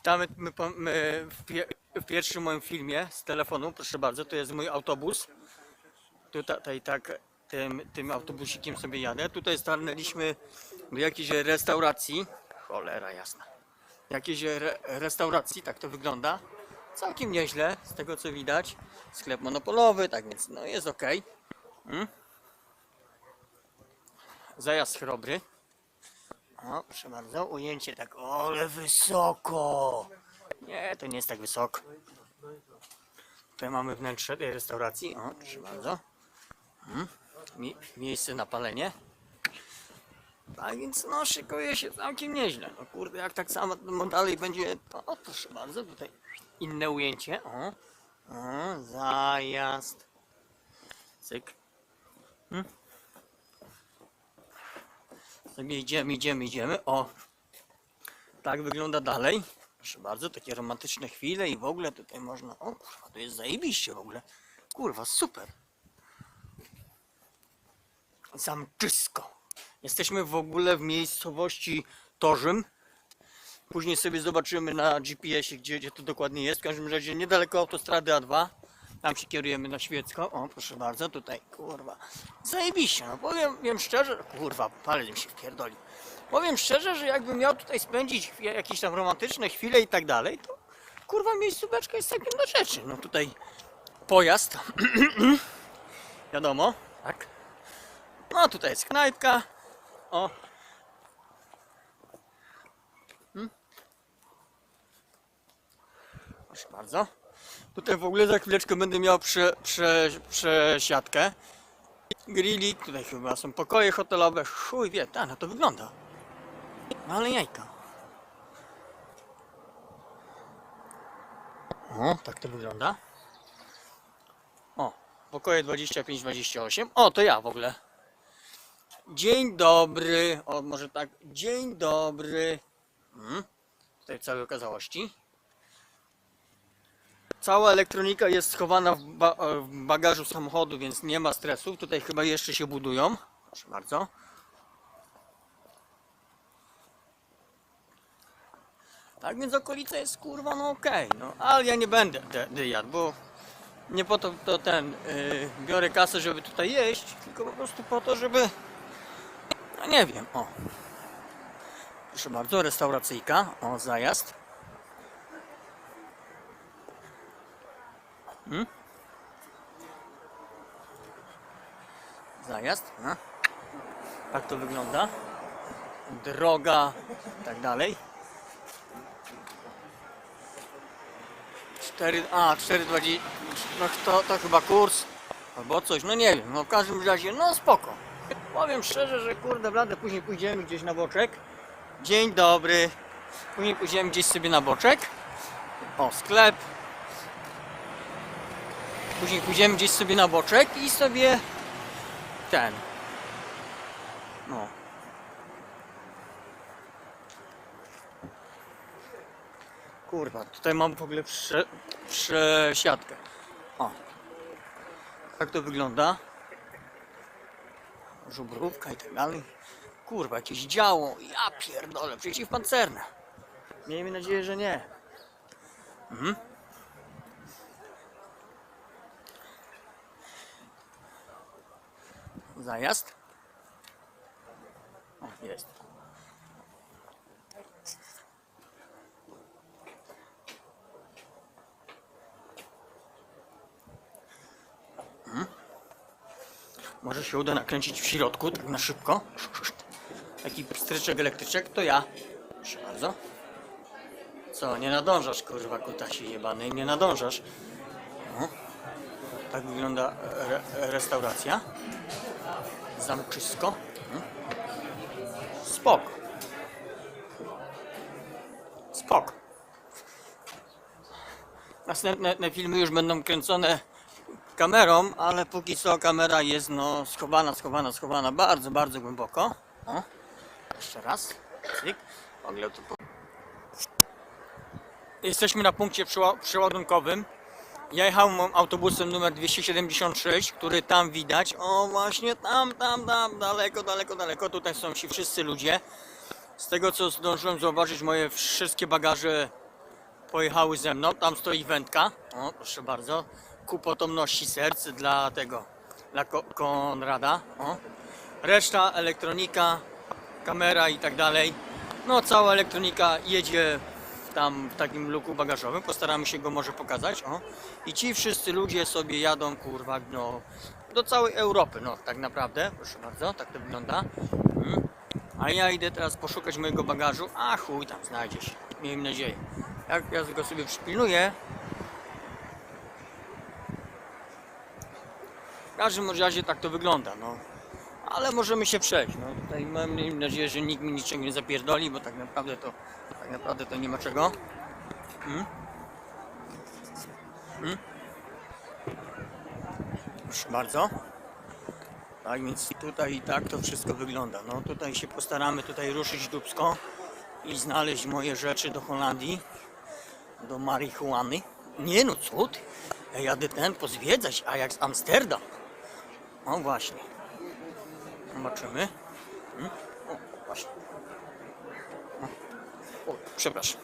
Witamy my, my w, pie, w pierwszym moim filmie z telefonu, proszę bardzo, to jest mój autobus. Tutaj tak tym, tym autobusikiem sobie jadę. Tutaj stanęliśmy do jakiejś restauracji. Cholera jasna. Jakiejś re, restauracji, tak to wygląda. Całkiem nieźle, z tego co widać. Sklep monopolowy, tak więc no jest ok. Mm. Zajazd chrobry. O, proszę bardzo, ujęcie tak, o, ale wysoko. Nie, to nie jest tak wysoko. Tutaj mamy wnętrze tej restauracji. O, proszę bardzo. Mm. Mi, miejsce na palenie. Tak więc no, szykuje się całkiem nieźle. No kurde, jak tak samo no, dalej będzie, to o, proszę bardzo, tutaj inne ujęcie. O, o zajazd. Cyk. Sobie idziemy, idziemy, idziemy. O, tak wygląda dalej. Proszę bardzo, takie romantyczne chwile i w ogóle tutaj można. O, kurwa, to jest zajebiście w ogóle. Kurwa, super. Zamczysko. Jesteśmy w ogóle w miejscowości Torzym. Później sobie zobaczymy na GPS-ie, gdzie, gdzie to dokładnie jest. W każdym razie niedaleko autostrady A2. Tam się kierujemy na Świecką. O, proszę bardzo, tutaj, kurwa. Zajebiście, no powiem wiem szczerze, kurwa, mi się wpierdoli. Powiem szczerze, że jakbym miał tutaj spędzić jakieś tam romantyczne chwile i tak dalej, to kurwa miejscóweczka jest całkiem do rzeczy. No tutaj pojazd, wiadomo, tak. No tutaj jest knajpka, o. Hmm. Proszę bardzo. Tutaj w ogóle za chwileczkę będę miał prze, prze, przesiadkę. Grillik, tutaj chyba są pokoje hotelowe. Chuj wie, no to wygląda. No ale jajka. O, tak to wygląda. O, pokoje 25-28. O, to ja w ogóle. Dzień dobry. O, może tak. Dzień dobry. Hmm. Tutaj całej okazałości. Cała elektronika jest schowana w, ba w bagażu samochodu, więc nie ma stresu. Tutaj chyba jeszcze się budują. Proszę bardzo. Tak więc okolica jest kurwa no okej, no ale ja nie będę jadł, bo nie po to, to ten yy, biorę kasę, żeby tutaj jeść, tylko po prostu po to, żeby no nie wiem, o. Proszę bardzo, restauracyjka, o zajazd. Hmm? Zajazd, no. Tak to wygląda. Droga, i tak dalej. 4, a 4,20, no to, to chyba kurs, albo coś, no nie wiem, no w każdym razie, no spoko. Powiem szczerze, że kurde blade, później pójdziemy gdzieś na boczek. Dzień dobry. Później pójdziemy gdzieś sobie na boczek. O, sklep. Później pójdziemy gdzieś sobie na boczek i sobie ten. No. Kurwa, tutaj mam w ogóle prze, przesiadkę. O. Tak to wygląda. Żubrówka i tak dalej. Kurwa, jakieś działo. Ja pierdolę, przeciwpancerne. Miejmy nadzieję, że nie. Mhm. Zajazd. O, jest. Może się uda nakręcić w środku, tak na szybko. Taki stryczek elektryczek, to ja. Proszę bardzo. Co, nie nadążasz, kurwa, kutasie jebany, nie nadążasz. O. Tak wygląda re restauracja. Zamczysko. Mhm. Spoko. Spoko. Następne te filmy już będą kręcone kamerą, ale póki co kamera jest no schowana, schowana, schowana bardzo, bardzo głęboko. O, jeszcze raz. Cyk. Jesteśmy na punkcie przeła- przeładunkowym. Ja jechałem autobusem numer 276, który tam widać. O, właśnie tam, tam, tam, daleko, daleko, daleko. Tutaj są ci wszyscy ludzie. Z tego co zdążyłem zauważyć, moje wszystkie bagaże pojechały ze mną. Tam stoi wędka. O, proszę bardzo. Ku potomności serc dla tego, dla Ko- Konrada. O. Reszta, elektronika, kamera i tak dalej. No, cała elektronika jedzie tam w takim luku bagażowym. Postaramy się go może pokazać. O. I ci wszyscy ludzie sobie jadą, kurwa, no, do całej Europy, no, tak naprawdę. Proszę bardzo, tak to wygląda. Mm. A ja idę teraz poszukać mojego bagażu. A chuj, tam znajdzie się. Miejmy nadzieję. Jak ja go sobie przypilnuję. W każdym razie tak to wygląda, no. Ale możemy się przejść. No tutaj mam nadzieję, że nikt mi niczego nie zapierdoli, bo tak naprawdę to tak naprawdę to nie ma czego. Hmm? Hmm? Proszę bardzo. Tak więc tutaj i tak to wszystko wygląda. No tutaj się postaramy tutaj ruszyć dubsko i znaleźć moje rzeczy do Holandii, do marihuany. Nie no, cud. Ja jadę ten pozwiedzać, a jak z Amsterdam. O właśnie. Zobaczymy. Hmm? O, właśnie. O, przepraszam.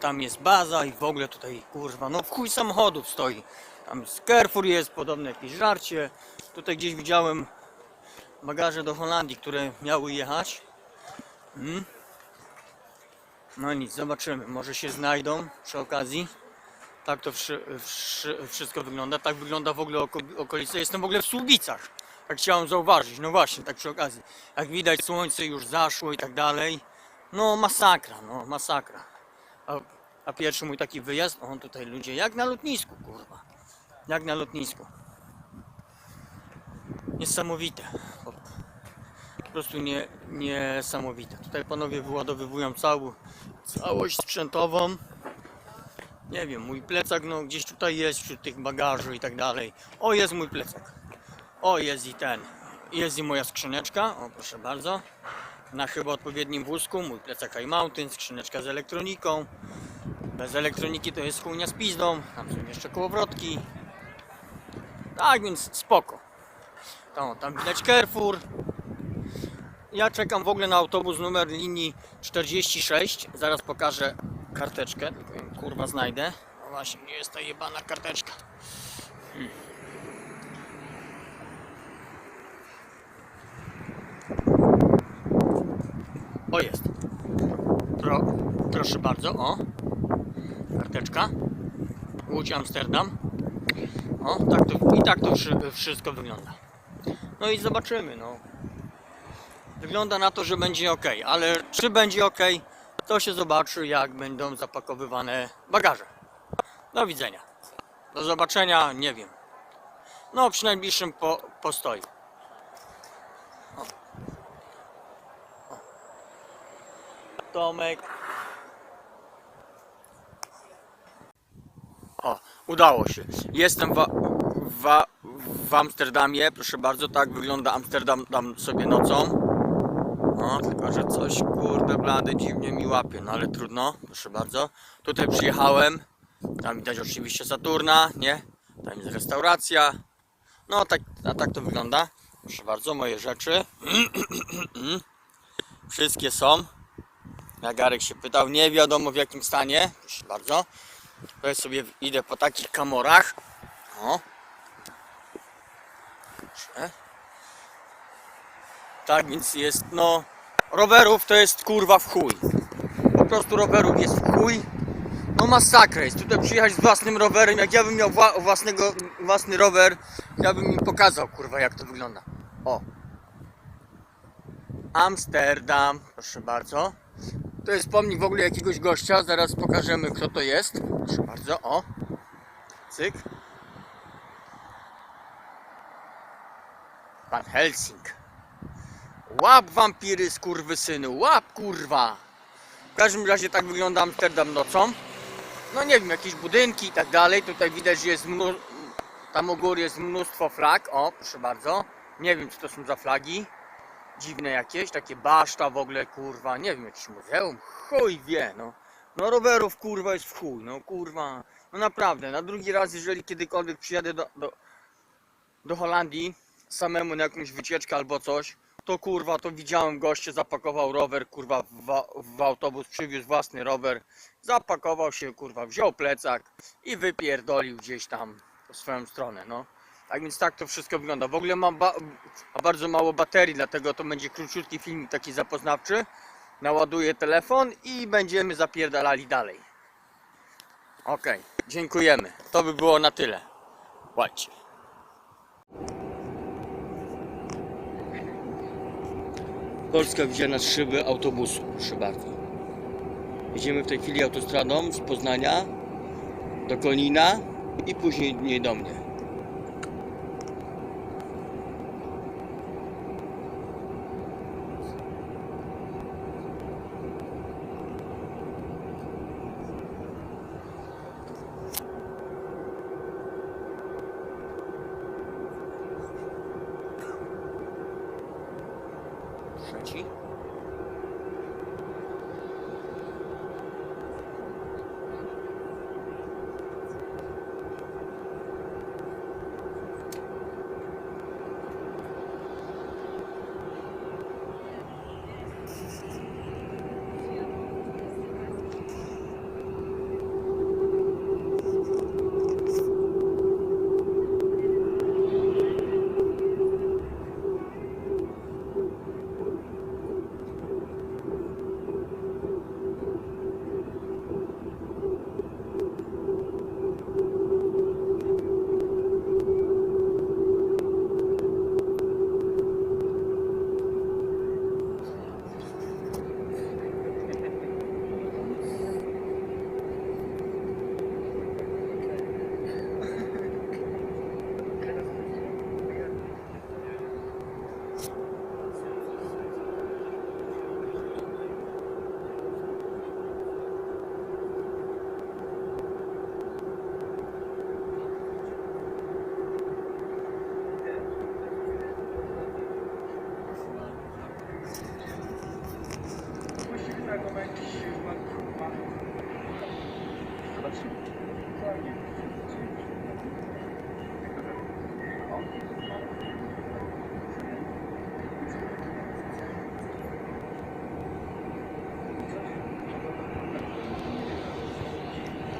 Tam jest baza i w ogóle tutaj kurwa, no w chuj samochodów stoi. Tam z Carrefour jest, podobne jakieś żarcie. Tutaj gdzieś widziałem bagaże do Holandii, które miały jechać. Hmm. No nic, zobaczymy. Może się znajdą przy okazji. Tak to wszy, wszy, wszystko wygląda. Tak wygląda w ogóle oko, okolice. Jestem w ogóle w Słubicach. Tak chciałem zauważyć. No właśnie, tak przy okazji. Jak widać słońce już zaszło i tak dalej. No masakra, no masakra. A, a pierwszy mój taki wyjazd, on tutaj ludzie jak na lotnisku, kurwa. Jak na lotnisku. Niesamowite. Po prostu nie, niesamowite. Tutaj panowie wyładowywują całą, całość sprzętową. Nie wiem, mój plecak no gdzieś tutaj jest wśród tych bagaży i tak dalej. O, jest mój plecak. O, jest i ten. Jest i moja skrzyneczka. O, proszę bardzo. Na chyba odpowiednim wózku. Mój plecak High Mountain, skrzyneczka z elektroniką. Bez elektroniki to jest chujnia z pizdą. Tam są jeszcze kołowrotki. Tak więc spoko. Tam, tam widać Carrefour. Ja czekam w ogóle na autobus numer linii 46. Zaraz pokażę karteczkę. Kurwa znajdę. No właśnie, gdzie jest ta jebana karteczka? Hmm. O jest. Pro, proszę bardzo, o. Karteczka. Łódź Amsterdam. O, tak to, i tak to wszy- wszystko wygląda. No i zobaczymy, no. Wygląda na to, że będzie ok, ale czy będzie ok, to się zobaczy, jak będą zapakowywane bagaże. Do widzenia. Do zobaczenia, nie wiem. No, przy najbliższym po, postoju. O. O. Tomek. O, udało się. Jestem w, w, w Amsterdamie. Proszę bardzo, tak wygląda Amsterdam tam sobie nocą. No, tylko że coś kurde blady dziwnie mi łapie, no ale trudno, proszę bardzo. Tutaj przyjechałem. Tam widać oczywiście Saturna, nie? Tam jest restauracja. No tak, a tak to wygląda. Proszę bardzo, moje rzeczy. Wszystkie są. Nagarek się pytał, nie wiadomo w jakim stanie. Proszę bardzo. Ja sobie idę po takich kamorach. O. Proszę. Tak więc jest, no. Rowerów to jest kurwa w chuj. Po prostu rowerów jest w chuj. No masakra jest. Tutaj przyjechać z własnym rowerem. Jak ja bym miał wła- własnego, własny rower, ja bym im pokazał kurwa jak to wygląda. O. Amsterdam, proszę bardzo. To jest pomnik w ogóle jakiegoś gościa. Zaraz pokażemy kto to jest. Proszę bardzo, o. Cyk. Pan Helsing. Łap wampiry skurwysynu, łap kurwa. W każdym razie tak wygląda Amsterdam nocą. No nie wiem, jakieś budynki i tak dalej. Tutaj widać, że jest mnó... tam u góry jest mnóstwo flag. O, proszę bardzo. Nie wiem, co to są za flagi. Dziwne jakieś, takie baszta w ogóle, kurwa. Nie wiem, jakieś muzeum. Chuj wie, no. No rowerów, kurwa, jest w chuj. No kurwa. No naprawdę, na drugi raz, jeżeli kiedykolwiek przyjadę do, do, do Holandii samemu na jakąś wycieczkę albo coś, to kurwa, to widziałem goście, zapakował rower, kurwa, w, w autobus, przywiózł własny rower, zapakował się, kurwa, wziął plecak i wypierdolił gdzieś tam w swoją stronę, no. Tak więc tak to wszystko wygląda. W ogóle mam ba bardzo mało baterii, dlatego to będzie króciutki film taki zapoznawczy. Naładuję telefon i będziemy zapierdalali dalej. Okej, dziękujemy. To by było na tyle. Ładźcie. Polska widziana z szyby autobusu, bardzo. Jedziemy w tej chwili autostradą z Poznania do Konina i później nie do mnie.